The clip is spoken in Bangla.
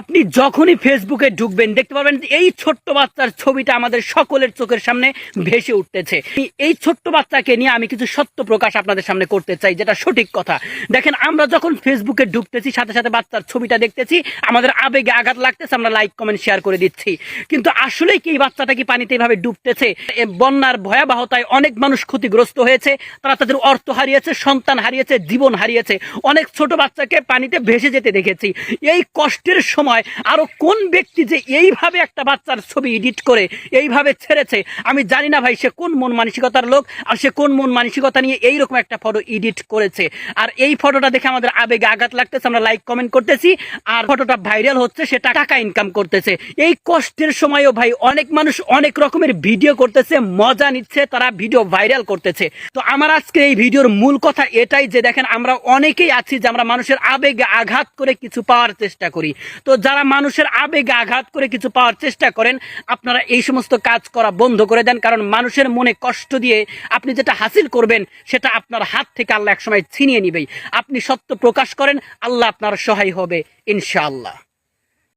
আপনি যখনই ফেসবুকে ঢুকবেন, দেখতে পাবেন এই ছোট্ট বাচ্চার ছবিটা আমাদের সকলের চোখের সামনে ভেসে উঠতেছে। এই ছোট্ট বাচ্চাকে নিয়ে আমি কিছু সত্য প্রকাশ আপনাদের সামনে করতে চাই, যেটা সঠিক কথা। দেখেন, আমরা যখন ফেসবুকে ঢুকতেছি, সাথে সাথে বাচ্চার ছবিটা দেখতেছি, আমাদের আবেগে আঘাত লাগতেছে, আমরা লাইক কমেন্ট শেয়ার করে দিচ্ছি। কিন্তু আসলেই কি এই বাচ্চাটা কি পানিতে এভাবে ডুবতেছে? বন্যার ভয়াবহতায় অনেক মানুষ ক্ষতিগ্রস্ত হয়েছে, তারা তাদের অর্থ হারিয়েছে, সন্তান হারিয়েছে, জীবন হারিয়েছে। অনেক ছোট বাচ্চাকে পানিতে ভেসে যেতে দেখেছি। এই কষ্টের আরও কোন ব্যক্তি যে এইভাবে একটা বাচ্চার ছবি এডিট করে এইভাবে ছেড়েছে, আমি জানি না ভাই সে কোন মন মানসিকতার লোক আর সে কোন মন মানসিকতা নিয়ে এইরকম একটা ফটো এডিট করেছে। আর এই ফটোটা দেখে আমাদের আবেগে আঘাত লাগতেছে, আমরা লাইক কমেন্ট করতেছি, আর ফটোটা ভাইরাল হচ্ছে সেটা টাকা ইনকাম করতেছে। এই কষ্টের সময়ও ভাই অনেক মানুষ অনেক রকমের ভিডিও করতেছে, মজা নিচ্ছে, তারা ভিডিও ভাইরাল করতেছে। তো আমার আজকে এই ভিডিওর মূল কথা এটাই যে দেখেন, আমরা অনেকেই আছি যে আমরা মানুষের আবেগে আঘাত করে কিছু পাওয়ার চেষ্টা করি। তো যারা মানুষের আবেগে আঘাত করে কিছু পাওয়ার চেষ্টা করেন, আপনারা এই সমস্ত কাজ করা বন্ধ করে দেন, কারণ মানুষের মনে কষ্ট দিয়ে আপনি যেটা হাসিল করবেন, সেটা আপনার হাত থেকে আল্লাহ একসময় ছিনিয়ে নিবেই। আপনি সত্য প্রকাশ করেন, আল্লাহ আপনার সহায় হবে, ইনশাআল্লাহ।